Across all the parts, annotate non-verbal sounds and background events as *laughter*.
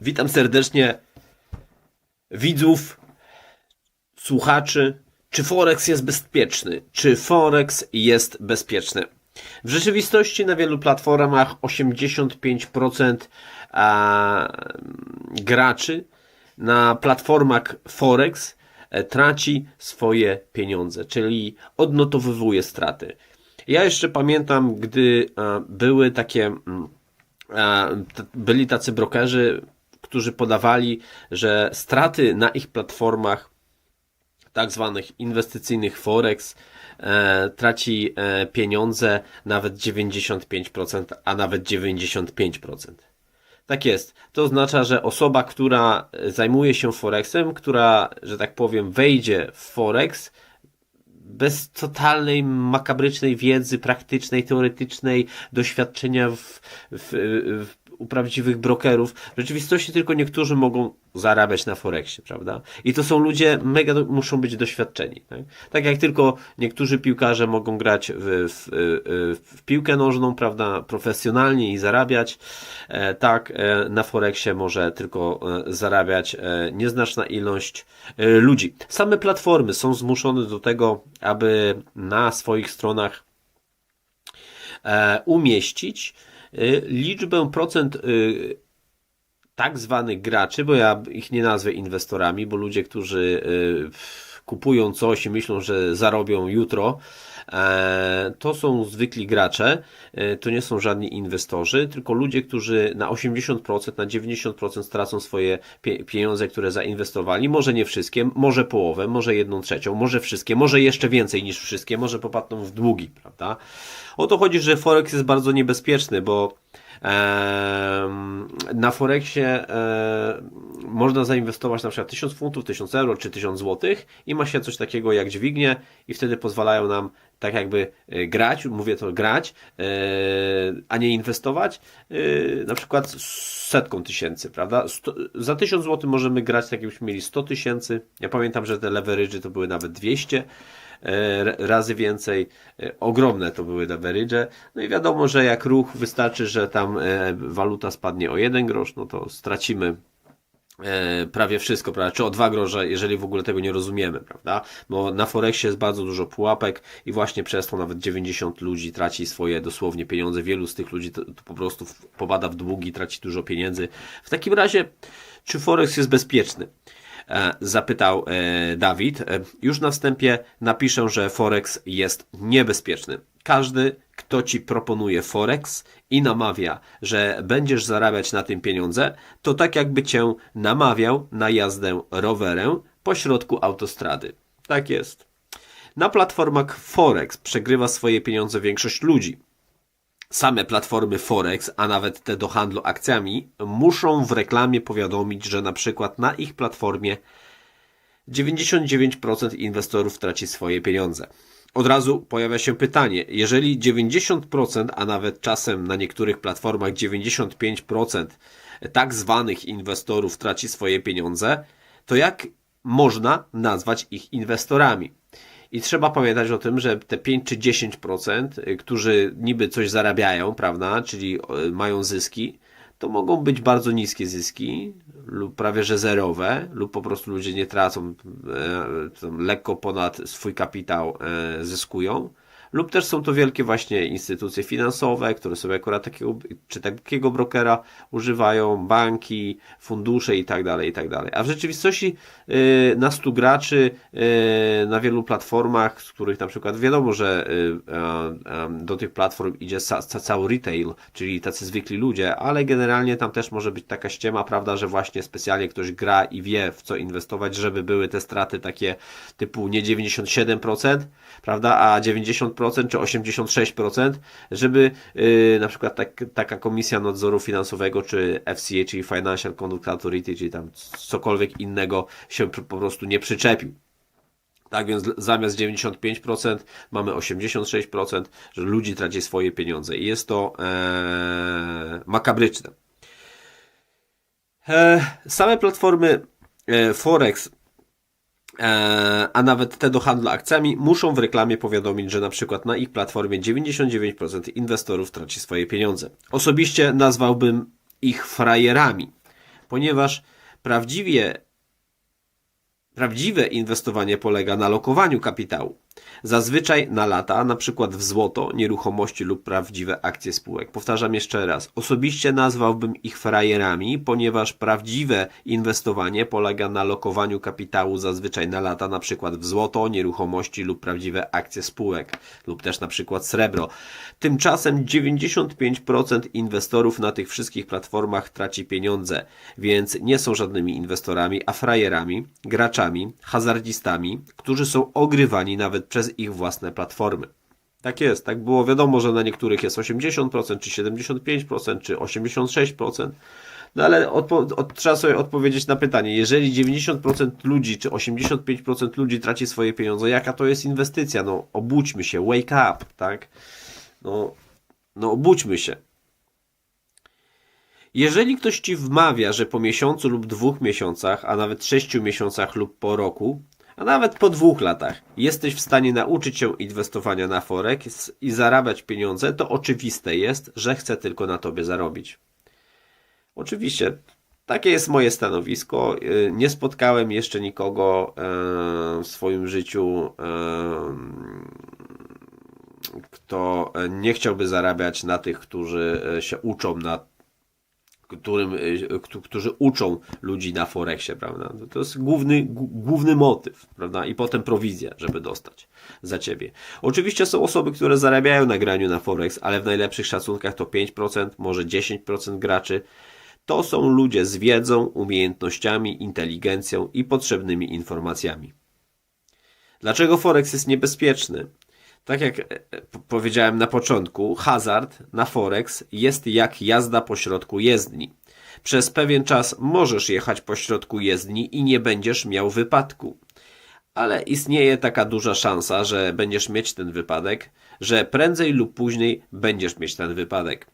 Witam serdecznie widzów, słuchaczy. Czy Forex jest bezpieczny? Czy Forex jest bezpieczny? W rzeczywistości na wielu platformach 85% a, graczy na platformach Forex e, traci swoje pieniądze, czyli odnotowywuje straty. Ja jeszcze pamiętam, gdy były takie, mm, byli tacy brokerzy, którzy podawali, że straty na ich platformach tak zwanych inwestycyjnych Forex e, traci e, pieniądze nawet 95%, a nawet 95%. Tak jest. To oznacza, że osoba, która zajmuje się Forexem, która, że tak powiem, wejdzie w Forex, bez totalnej makabrycznej wiedzy praktycznej, teoretycznej, doświadczenia w, w, w, u prawdziwych brokerów. W rzeczywistości tylko niektórzy mogą zarabiać na Forexie, prawda? I to są ludzie, mega muszą być doświadczeni. Tak? tak jak tylko niektórzy piłkarze mogą grać w, w, w piłkę nożną, prawda, profesjonalnie i zarabiać, e, tak e, na Forexie może tylko e, zarabiać nieznaczna ilość ludzi. Same platformy są zmuszone do tego, aby na swoich stronach umieścić liczbę procent e, tak zwanych graczy, bo ja ich nie nazwę inwestorami, bo ludzie, którzy e, kupują coś i myślą, że zarobią jutro, e, to są zwykli gracze, e, to nie są żadni inwestorzy, tylko ludzie, którzy na 80%, na 90% stracą swoje pie- pieniądze, które zainwestowali. Może nie wszystkie, może połowę, może jedną trzecią, może wszystkie, może jeszcze więcej niż wszystkie, może popadną w długi, prawda? O to chodzi, że Forex jest bardzo niebezpieczny, bo Na Forexie e, można zainwestować na przykład 1000 funtów, 1000 euro czy 1000 złotych i ma się coś takiego jak dźwignie i wtedy pozwalają nam tak jakby e, grać, mówię to grać, e, a nie inwestować, na przykład setką tysięcy, prawda? Za 1000 zł możemy grać tak jakbyśmy mieli 100 tysięcy. Ja pamiętam, że te leverage'y to były nawet 200 e, ra- razy więcej. E, Ogromne to były leverage'e. No i wiadomo, że jak ruch wystarczy, że tam e, waluta spadnie o jeden grosz, no to stracimy e, prawie wszystko, prawda? Czy o dwa grosze, jeżeli w ogóle tego nie rozumiemy, prawda? Bo na Forexie jest bardzo dużo pułapek i właśnie przez to nawet 90 ludzi traci swoje dosłownie pieniądze. Wielu z tych ludzi to, to po prostu popada w długi, traci dużo pieniędzy. W takim razie, czy Forex jest bezpieczny? E, Zapytał e, Dawid. E, Już na wstępie napiszę, że Forex jest niebezpieczny. Każdy, kto ci proponuje Forex i namawia, że będziesz zarabiać na tym pieniądze, to tak jakby cię namawiał na jazdę rowerem po środku autostrady. Tak jest. Na platformach Forex przegrywa swoje pieniądze większość ludzi. Same platformy Forex, a nawet te do handlu akcjami, muszą w reklamie powiadomić, że na przykład na ich platformie 99% inwestorów traci swoje pieniądze. Od razu pojawia się pytanie, jeżeli 90%, a nawet czasem na niektórych platformach 95% tak zwanych inwestorów traci swoje pieniądze, to jak można nazwać ich inwestorami? I trzeba pamiętać o tym, że te 5 czy 10%, y, którzy niby coś zarabiają, prawda, czyli y, mają zyski, to mogą być bardzo niskie zyski lub prawie że zerowe, lub po prostu ludzie nie tracą, e, tam lekko ponad swój kapitał zyskują. Lub też są to wielkie właśnie instytucje finansowe, które sobie akurat takiego, czy takiego brokera używają, banki, fundusze i tak dalej, i tak dalej. A w rzeczywistości y, na 100 graczy y, na wielu platformach, z których na przykład wiadomo, że y, do tych platform idzie ca, ca, cały retail, czyli tacy zwykli ludzie, ale generalnie tam też może być taka ściema, prawda, że właśnie specjalnie ktoś gra i wie w co inwestować, żeby były te straty takie typu nie 97%, prawda, a 90% czy 86%, żeby yy, na przykład tak, taka komisja nadzoru finansowego, czy FCA, czyli Financial Conduct Authority, czyli tam cokolwiek innego się po prostu nie przyczepił. Tak więc zamiast 95% mamy 86%, że ludzi traci swoje pieniądze i jest to e, makabryczne. E, same platformy e, Forex a nawet te do handlu akcjami, muszą w reklamie powiadomić, że na przykład na ich platformie 99% inwestorów traci swoje pieniądze. Osobiście nazwałbym ich frajerami, ponieważ prawdziwie Prawdziwe inwestowanie polega na lokowaniu kapitału. Zazwyczaj na lata, na przykład w złoto, nieruchomości lub prawdziwe akcje spółek. Powtarzam jeszcze raz. Osobiście nazwałbym ich frajerami, ponieważ prawdziwe inwestowanie polega na lokowaniu kapitału zazwyczaj na lata, na przykład w złoto, nieruchomości lub prawdziwe akcje spółek, lub też na przykład srebro. Tymczasem 95% inwestorów na tych wszystkich platformach traci pieniądze, więc nie są żadnymi inwestorami, a frajerami, graczami, hazardzistami, którzy są ogrywani nawet przez ich własne platformy. Tak jest, tak było wiadomo, że na niektórych jest 80%, czy 75%, czy 86%. No ale od, trzeba sobie odpowiedzieć na pytanie, jeżeli 90% ludzi, czy 85% ludzi traci swoje pieniądze, jaka to jest inwestycja? No obudźmy się, wake up, tak? No, no obudźmy się. Jeżeli ktoś ci wmawia, że po miesiącu lub dwóch miesiącach, a nawet sześciu miesiącach lub po roku, a nawet po dwóch latach jesteś w stanie nauczyć się inwestowania na Forex i zarabiać pieniądze, to oczywiste jest, że chce tylko na tobie zarobić. Oczywiście, takie jest moje stanowisko. Y, Nie spotkałem jeszcze nikogo e, w swoim życiu, e, kto nie chciałby zarabiać na tych, którzy e, się uczą na którym, k- którzy uczą ludzi na Forexie, prawda? To jest główny, główny motyw, prawda? I potem prowizja, żeby dostać za ciebie. Oczywiście są osoby, które zarabiają na graniu na Forex, ale w najlepszych szacunkach to 5%, może 10% graczy. To są ludzie z wiedzą, umiejętnościami, inteligencją i potrzebnymi informacjami. Dlaczego Forex jest niebezpieczny? Tak jak e, e, powiedziałem na początku, hazard na Forex jest jak jazda po środku jezdni. Przez pewien czas możesz jechać po środku jezdni i nie będziesz miał wypadku. Ale istnieje taka duża szansa, że będziesz mieć ten wypadek, że prędzej lub później będziesz mieć ten wypadek.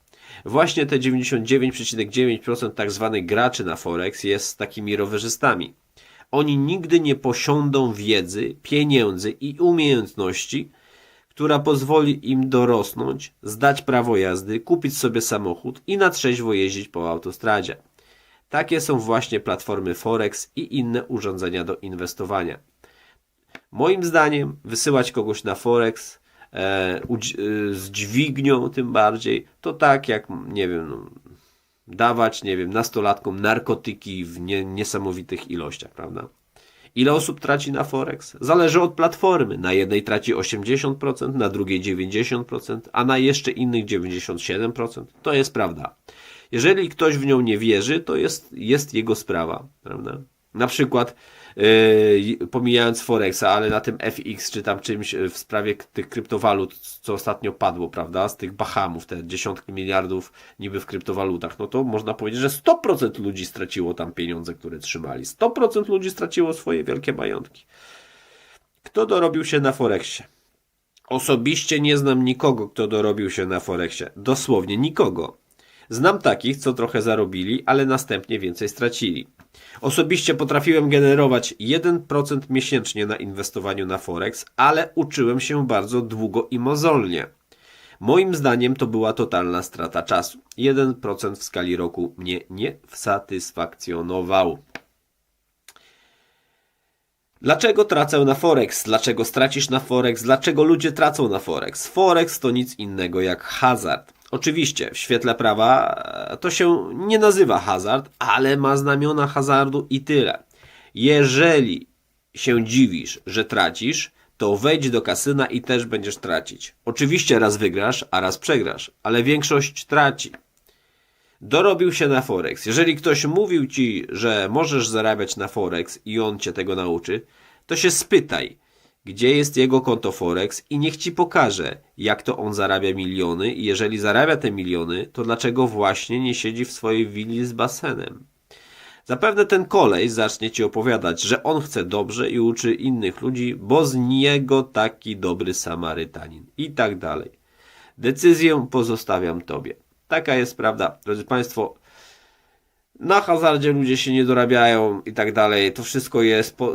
Właśnie te 99,9% tak zwanych graczy na Forex jest takimi rowerzystami. Oni nigdy nie posiądą wiedzy, pieniędzy i umiejętności, która pozwoli im dorosnąć, zdać prawo jazdy, kupić sobie samochód i na trzeźwo jeździć po autostradzie. Takie są właśnie platformy Forex i inne urządzenia do inwestowania. Moim zdaniem wysyłać kogoś na Forex e, e, z dźwignią tym bardziej, to tak jak, nie wiem, no, dawać, nie wiem, nastolatkom narkotyki w nie, niesamowitych ilościach, prawda? Ile osób traci na Forex? Zależy od platformy. Na jednej traci 80%, na drugiej 90%, a na jeszcze innych 97%. To jest prawda. Jeżeli ktoś w nią nie wierzy, to jest, jest jego sprawa, prawda? Na przykład, pomijając Forexa, ale na tym FX, czy tam czymś yy, w sprawie tych kryptowalut, co ostatnio padło, prawda? Z tych Bahamów, te dziesiątki miliardów niby w kryptowalutach, no to można powiedzieć, że 100% ludzi straciło tam pieniądze, które trzymali. 100% ludzi straciło swoje wielkie majątki. Kto dorobił się na Forexie? Osobiście nie znam nikogo, kto dorobił się na Forexie. Dosłownie nikogo. Znam takich, co trochę zarobili, ale następnie więcej stracili. Osobiście potrafiłem generować 1% miesięcznie na inwestowaniu na Forex, ale uczyłem się bardzo długo i mozolnie. Moim zdaniem to była totalna strata czasu. 1% w skali roku mnie nie satysfakcjonował. Dlaczego tracę na Forex? Dlaczego stracisz na Forex? Dlaczego ludzie tracą na Forex? Forex to nic innego jak hazard. Oczywiście, w świetle prawa e, to się nie nazywa hazard, ale ma znamiona hazardu i tyle. Jeżeli się dziwisz, że tracisz, to wejdź do kasyna i też będziesz tracić. Oczywiście raz wygrasz, a raz przegrasz, ale większość traci. Dorobił się na Forex. Jeżeli ktoś mówił ci, że możesz zarabiać na Forex i on cię tego nauczy, to się spytaj, gdzie jest jego konto Forex i niech ci pokaże, jak to on zarabia miliony i jeżeli zarabia te miliony, to dlaczego właśnie nie siedzi w swojej willi z basenem. Zapewne ten kolej zacznie ci opowiadać, że on chce dobrze i uczy innych ludzi, bo z niego taki dobry Samarytanin i tak dalej. Decyzję pozostawiam tobie. Taka jest prawda. Drodzy Państwo, na hazardzie ludzie się nie dorabiają i tak dalej. To wszystko jest po,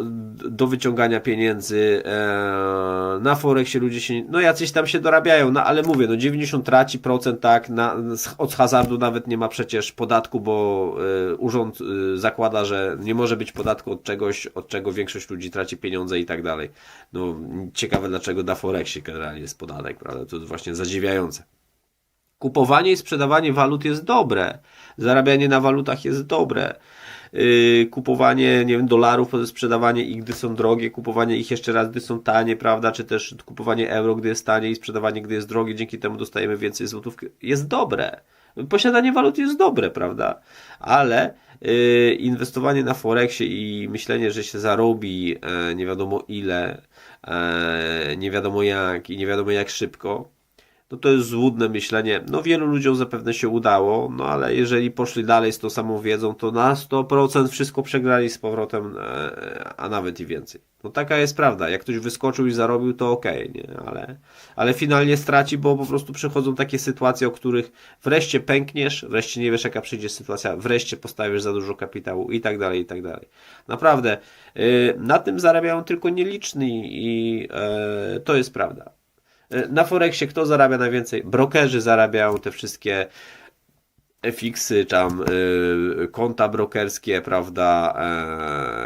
do wyciągania pieniędzy. Eee, na Forexie ludzie się, no jacyś tam się dorabiają, no ale mówię, no 90 traci procent, tak, na, od hazardu nawet nie ma przecież podatku, bo e, urząd e, zakłada, że nie może być podatku od czegoś, od czego większość ludzi traci pieniądze i tak dalej. No ciekawe dlaczego na Forexie generalnie jest podatek, prawda? To jest właśnie zadziwiające. Kupowanie i sprzedawanie walut jest dobre. Zarabianie na walutach jest dobre. Yy, kupowanie, nie wiem, dolarów, sprzedawanie ich, gdy są drogie, kupowanie ich jeszcze raz, gdy są tanie, prawda? Czy też kupowanie euro, gdy jest tanie i sprzedawanie, gdy jest drogie, dzięki temu dostajemy więcej złotów. Jest dobre. Posiadanie walut jest dobre, prawda? Ale yy, inwestowanie na Forexie i myślenie, że się zarobi e, nie wiadomo ile, e, nie wiadomo jak i nie wiadomo jak szybko, no to jest złudne myślenie. No wielu ludziom zapewne się udało, no ale jeżeli poszli dalej z tą samą wiedzą, to na 100% wszystko przegrali z powrotem, e, a nawet i więcej. No taka jest prawda. Jak ktoś wyskoczył i zarobił, to okej, nie? Ale, ale finalnie straci, bo po prostu przychodzą takie sytuacje, o których wreszcie pękniesz, wreszcie nie wiesz jaka przyjdzie sytuacja, wreszcie postawisz za dużo kapitału i tak dalej, i tak dalej. Naprawdę, yy, na tym zarabiają tylko nieliczni i yy, to jest prawda. E, Na Forexie kto zarabia najwięcej? Brokerzy zarabiają te wszystkie FX-y, tam y, konta brokerskie, prawda,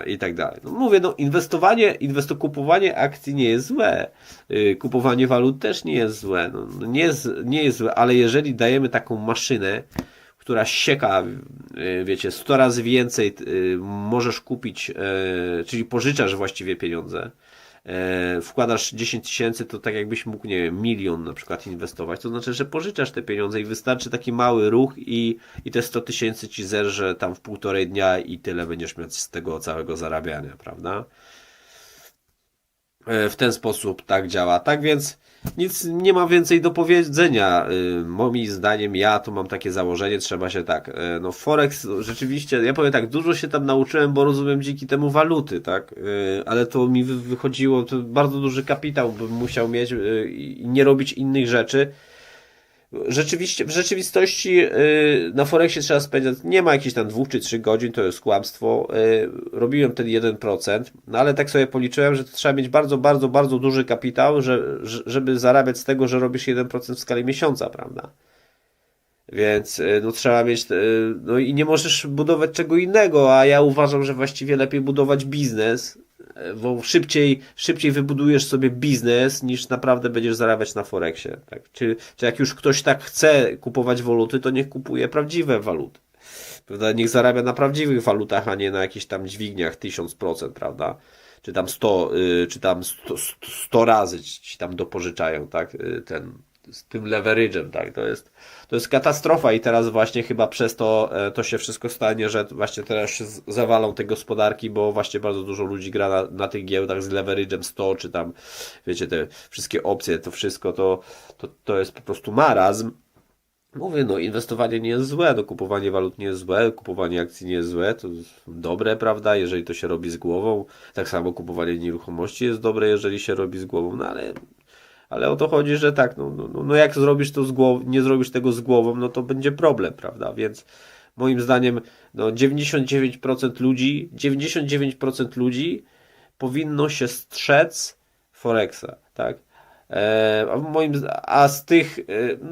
e, i tak dalej. No mówię, no inwestowanie, inwesto, kupowanie akcji nie jest złe, y, kupowanie walut też nie jest złe, no, no nie, jest, nie jest złe, ale jeżeli dajemy taką maszynę, która sieka, y, wiecie, 100 razy więcej y, możesz kupić, y, czyli pożyczasz właściwie pieniądze, wkładasz 10 tysięcy, to tak jakbyś mógł, nie wiem, milion na przykład inwestować. To znaczy, że pożyczasz te pieniądze i wystarczy taki mały ruch i, i te 100 tysięcy ci zerże tam w półtorej dnia i tyle będziesz mieć z tego całego zarabiania, prawda? E, W ten sposób tak działa. Tak więc nic nie ma więcej do powiedzenia. Y, Moim zdaniem, ja tu mam takie założenie, trzeba się tak. y, No, Forex rzeczywiście, ja powiem tak, dużo się tam nauczyłem, bo rozumiem dzięki temu waluty, tak? Ale to mi wy- wychodziło, to bardzo duży kapitał bym musiał mieć i nie robić innych rzeczy. Rzeczywiście, w rzeczywistości yy, na Forexie trzeba spędzać, nie ma jakichś tam dwóch czy trzy godzin, to jest kłamstwo. Yy, robiłem ten 1%, no ale tak sobie policzyłem, że trzeba mieć bardzo, bardzo, bardzo duży kapitał, że, że- żeby zarabiać z tego, że robisz 1% w skali miesiąca, prawda? Więc y, no trzeba mieć, y, no i nie możesz budować czego innego, a ja uważam, że właściwie lepiej budować biznes, bo szybciej, szybciej wybudujesz sobie biznes, niż naprawdę będziesz zarabiać na Forexie. Tak? Czy, czy jak już ktoś tak chce kupować waluty, to niech kupuje prawdziwe waluty. Prawda? Niech zarabia na prawdziwych walutach, a nie na jakichś tam dźwigniach 1000%, prawda? Czy tam 100, y, czy tam 100, 100 razy ci tam dopożyczają, tak? Y, Ten, z tym leverage'em, tak? To jest, to jest katastrofa i teraz właśnie chyba przez to e, to się wszystko stanie, że właśnie teraz się zawalą te gospodarki, bo właśnie bardzo dużo ludzi gra na, na tych giełdach z leverage'em 100, czy tam, wiecie, te wszystkie opcje, to wszystko, to, to, to jest po prostu marazm. Mówię, no inwestowanie nie jest złe, no kupowanie walut nie jest złe, kupowanie akcji nie jest złe, to jest dobre, prawda, jeżeli to się robi z głową. Tak samo kupowanie nieruchomości jest dobre, jeżeli się robi z głową, no ale, ale o to chodzi, że tak, no, no, no, no jak zrobisz to z głową, nie zrobisz tego z głową, no to będzie problem, prawda, więc moim zdaniem, no 99% ludzi, 99% ludzi powinno się strzec Forexa, tak? E, a, moim, a z tych, e,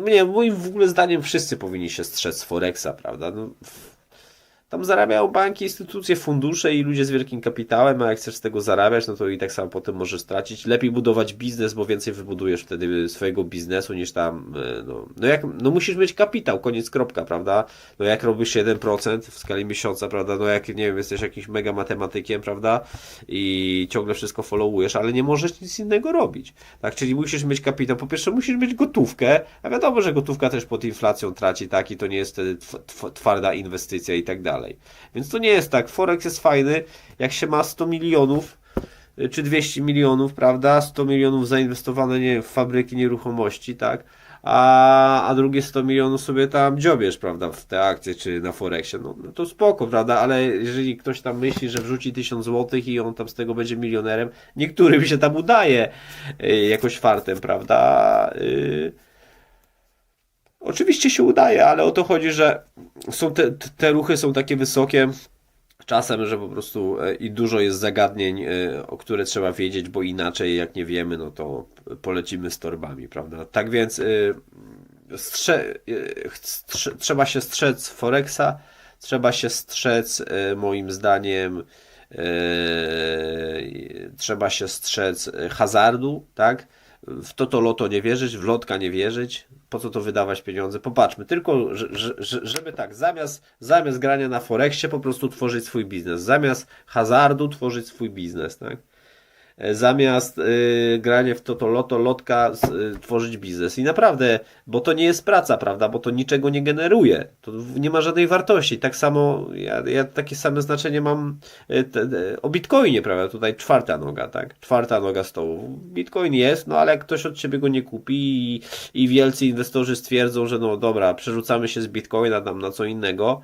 nie, moim w ogóle zdaniem wszyscy powinni się strzec Forexa, prawda? No, tam zarabiają banki, instytucje, fundusze i ludzie z wielkim kapitałem, a jak chcesz z tego zarabiać, no to i tak samo potem możesz stracić. Lepiej budować biznes, bo więcej wybudujesz wtedy swojego biznesu niż tam, e, no, no jak, no musisz mieć kapitał, koniec, kropka, prawda? No jak robisz 1% w skali miesiąca, prawda? No jak, nie wiem, jesteś jakimś mega matematykiem, prawda? I ciągle wszystko followujesz, ale nie możesz nic innego robić, tak? Czyli musisz mieć kapitał, po pierwsze musisz mieć gotówkę, a wiadomo, że gotówka też pod inflacją traci, tak? I to nie jest wtedy tw- tw- twarda inwestycja i tak dalej. Więc to nie jest tak. Forex jest fajny, jak się ma 100 milionów, y, czy 200 milionów, prawda? 100 milionów zainwestowane, nie wiem, w fabryki nieruchomości, tak? A, a drugie 100 milionów sobie tam dziobiesz, prawda, w te akcje czy na Forexie. No, no to spoko, prawda? Ale jeżeli ktoś tam myśli, że wrzuci 1000 złotych i on tam z tego będzie milionerem, niektórym się tam udaje y, jakoś fartem, prawda? Y, Oczywiście się udaje, ale o to chodzi, że są te, te ruchy są takie wysokie czasem, że po prostu e, i dużo jest zagadnień, e, o które trzeba wiedzieć, bo inaczej jak nie wiemy, no to polecimy z torbami, prawda? Tak więc e, strze, strze, trzeba się strzec Forexa, trzeba się strzec moim zdaniem trzeba się strzec hazardu, tak? W to to loto nie wierzyć, w lotka nie wierzyć, po co to wydawać pieniądze? Popatrzmy, tylko że, że, żeby tak, zamiast, zamiast grania na Forexie po prostu tworzyć swój biznes, zamiast hazardu tworzyć swój biznes, tak? E, zamiast y, granie w to, to loto, lotka, y, tworzyć biznes. I naprawdę, bo to nie jest praca, prawda? Bo to niczego nie generuje. To nie ma żadnej wartości. Tak samo, ja, ja takie same znaczenie mam o Bitcoinie, prawda? Tutaj czwarta noga, tak? Czwarta noga stołu. Bitcoin jest, no ale ktoś od ciebie go nie kupi i, i wielcy inwestorzy stwierdzą, że no dobra, przerzucamy się z Bitcoina tam na co innego,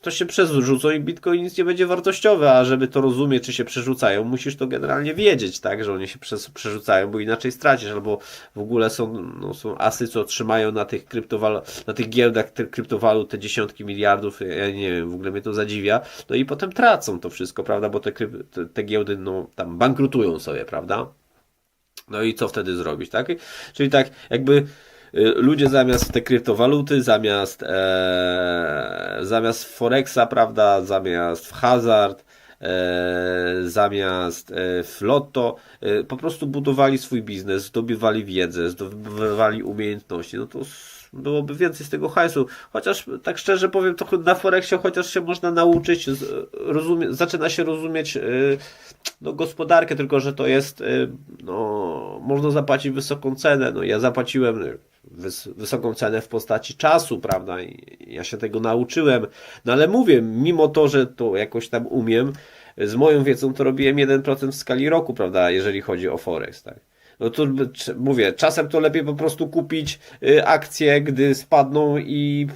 to się przerzucą i Bitcoin nic nie będzie wartościowy, a żeby to rozumieć, czy się przerzucają, musisz to generalnie wiedzieć, tak, że oni się przerzucają, bo inaczej stracisz, albo w ogóle są, no, są asy, co trzymają na tych kryptowalut, na tych giełdach kryptowalut te dziesiątki miliardów, ja nie wiem, w ogóle mnie to zadziwia, no i potem tracą to wszystko, prawda, bo te, te, te giełdy, no, tam bankrutują sobie, prawda, no i co wtedy zrobić, tak, czyli tak, jakby ludzie zamiast te kryptowaluty, zamiast, e, zamiast Forexa, prawda, zamiast w hazard, e, zamiast e, w lotto, e, po prostu budowali swój biznes, zdobywali wiedzę, zdobywali umiejętności, no to byłoby więcej z tego hajsu. Chociaż tak szczerze powiem, to na Forexie chociaż się można nauczyć, rozumie, zaczyna się rozumieć y, no, gospodarkę, tylko że to jest, y, no, można zapłacić wysoką cenę. No, ja zapłaciłem wys wysoką cenę w postaci czasu, prawda? I ja się tego nauczyłem. No ale mówię, mimo to, że to jakoś tam umiem, z moją wiedzą to robiłem 1% w skali roku, prawda? Jeżeli chodzi o Forex, tak? no to mówię, czasem to lepiej po prostu kupić y, akcje, gdy spadną i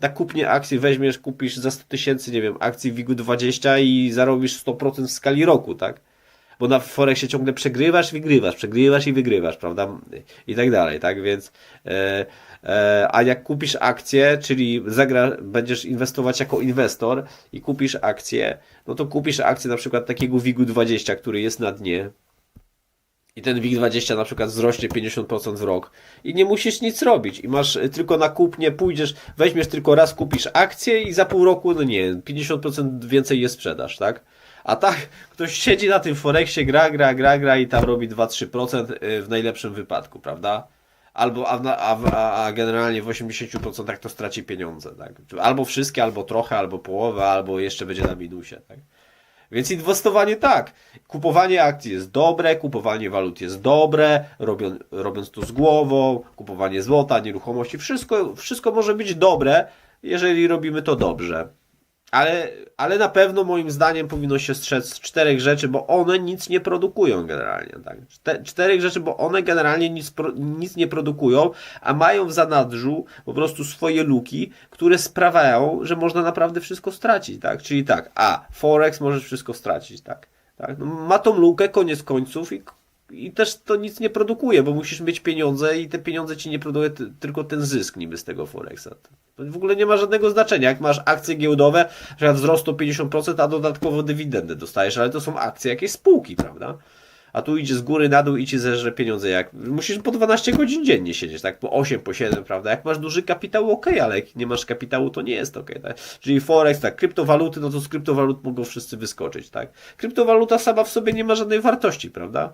na kupnie akcji weźmiesz, kupisz za 100 tysięcy, nie wiem, akcji WIG-20 i zarobisz 100% w skali roku, tak? Bo na Forexie ciągle przegrywasz, wygrywasz, przegrywasz i wygrywasz, prawda? I tak dalej, tak? Więc e, e, a jak kupisz akcję, czyli zagra, będziesz inwestować jako inwestor i kupisz akcję, no to kupisz akcję na przykład takiego WIG-20, który jest na dnie, i ten WIG20 na przykład wzrośnie 50% w rok i nie musisz nic robić i masz y, tylko na kupnie, pójdziesz, weźmiesz tylko raz, kupisz akcję i za pół roku, no nie, 50% więcej je sprzedasz, tak? A tak, ktoś siedzi na tym Forexie, gra, gra, gra, gra i tam robi 2-3% y, w najlepszym wypadku, prawda? Albo, a, a, a generalnie w 80% to straci pieniądze, tak? Albo wszystkie, albo trochę, albo połowę, albo jeszcze będzie na minusie, tak? Więc inwestowanie tak. Kupowanie akcji jest dobre, kupowanie walut jest dobre, robią, robiąc to z głową, kupowanie złota, nieruchomości, wszystko, wszystko może być dobre, jeżeli robimy to dobrze. Ale, ale na pewno moim zdaniem powinno się strzec czterech rzeczy, bo one nic nie produkują generalnie. Tak? Czterech rzeczy, bo one generalnie nic, nic nie produkują, a mają w zanadrzu po prostu swoje luki, które sprawiają, że można naprawdę wszystko stracić. Tak? Czyli tak, a Forex możesz wszystko stracić. Tak? Tak? No, ma tą lukę koniec końców i i też to nic nie produkuje, bo musisz mieć pieniądze i te pieniądze ci nie produkuje tylko ten zysk niby z tego Forexa. W ogóle nie ma żadnego znaczenia. Jak masz akcje giełdowe, że wzrost o 50%, a dodatkowo dywidendę dostajesz, ale to są akcje jakiejś spółki, prawda? A tu idzie z góry na dół i ci zerze pieniądze. Jak musisz po 12 godzin dziennie siedzieć, tak? Po 8, po 7, prawda? Jak masz duży kapitał, ok, ale jak nie masz kapitału, to nie jest ok, tak? Czyli Forex, tak, kryptowaluty, no to z kryptowalut mogą wszyscy wyskoczyć, tak? Kryptowaluta sama w sobie nie ma żadnej wartości, prawda?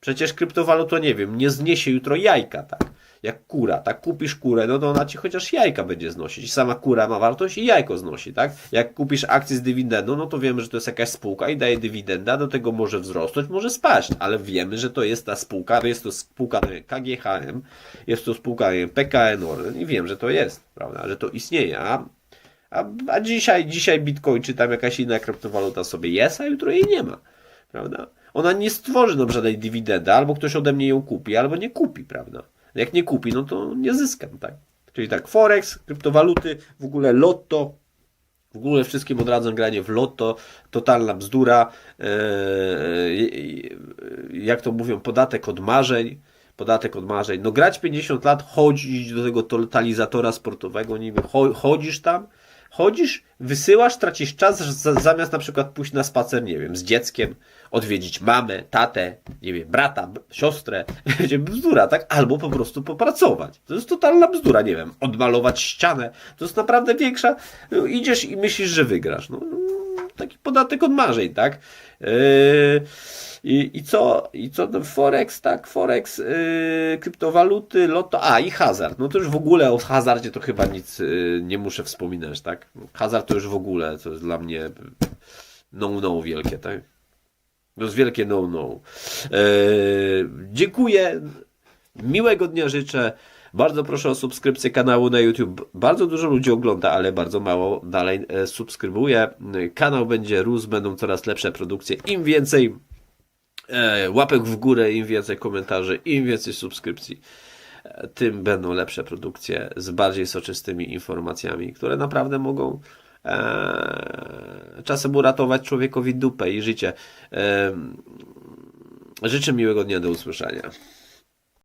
Przecież kryptowaluta, nie wiem, nie zniesie jutro jajka, tak? Jak kura, tak? Kupisz kurę, no to ona ci chociaż jajka będzie znosić. Sama kura ma wartość i jajko znosi, tak? Jak kupisz akcję z dywidendą, no to wiemy, że to jest jakaś spółka i daje dywidenda, do tego może wzrosnąć, może spaść, ale wiemy, że to jest ta spółka, jest to spółka KGHM, jest to spółka PKN Orlen i wiem, że to jest, prawda? Że to istnieje, a a, a dzisiaj, dzisiaj Bitcoin czy tam jakaś inna kryptowaluta sobie jest, a jutro jej nie ma. Prawda? Ona nie stworzy nam żadnej dywidendy, albo ktoś ode mnie ją kupi, albo nie kupi, prawda? Jak nie kupi, no to nie zyskam, tak? Czyli tak, Forex, kryptowaluty, w ogóle lotto, w ogóle wszystkim odradzam granie w lotto, totalna bzdura, eee, jak to mówią, podatek od marzeń, podatek od marzeń. No grać 50 lat, chodzić do tego totalizatora sportowego, niby cho- chodzisz tam, chodzisz, wysyłasz, tracisz czas, zamiast na przykład pójść na spacer, nie wiem, z dzieckiem, odwiedzić mamę, tatę, nie wiem, brata, siostrę, *laughs* wiecie, bzdura, tak? Albo po prostu popracować. To jest totalna bzdura, nie wiem, odmalować ścianę. To jest naprawdę większa, no, idziesz i myślisz, że wygrasz. No, taki podatek od marzeń, tak? Yy, i, I co? I co? Forex, tak? Forex, yy, kryptowaluty, loto, a i hazard. No to już w ogóle o hazardzie to chyba nic yy, nie muszę wspominać, tak? Hazard to już w ogóle, to jest dla mnie no-no wielkie, tak? To jest wielkie no-no. Dziękuję. Miłego dnia życzę. Bardzo proszę o subskrypcję kanału na YouTube. Bardzo dużo ludzi ogląda, ale bardzo mało dalej e, subskrybuje. Kanał będzie rósł, będą coraz lepsze produkcje. Im więcej e, łapek w górę, im więcej komentarzy, im więcej subskrypcji, e, tym będą lepsze produkcje z bardziej soczystymi informacjami, które naprawdę mogą czasem uratować człowiekowi dupę i życie. Życzę miłego dnia, do usłyszenia.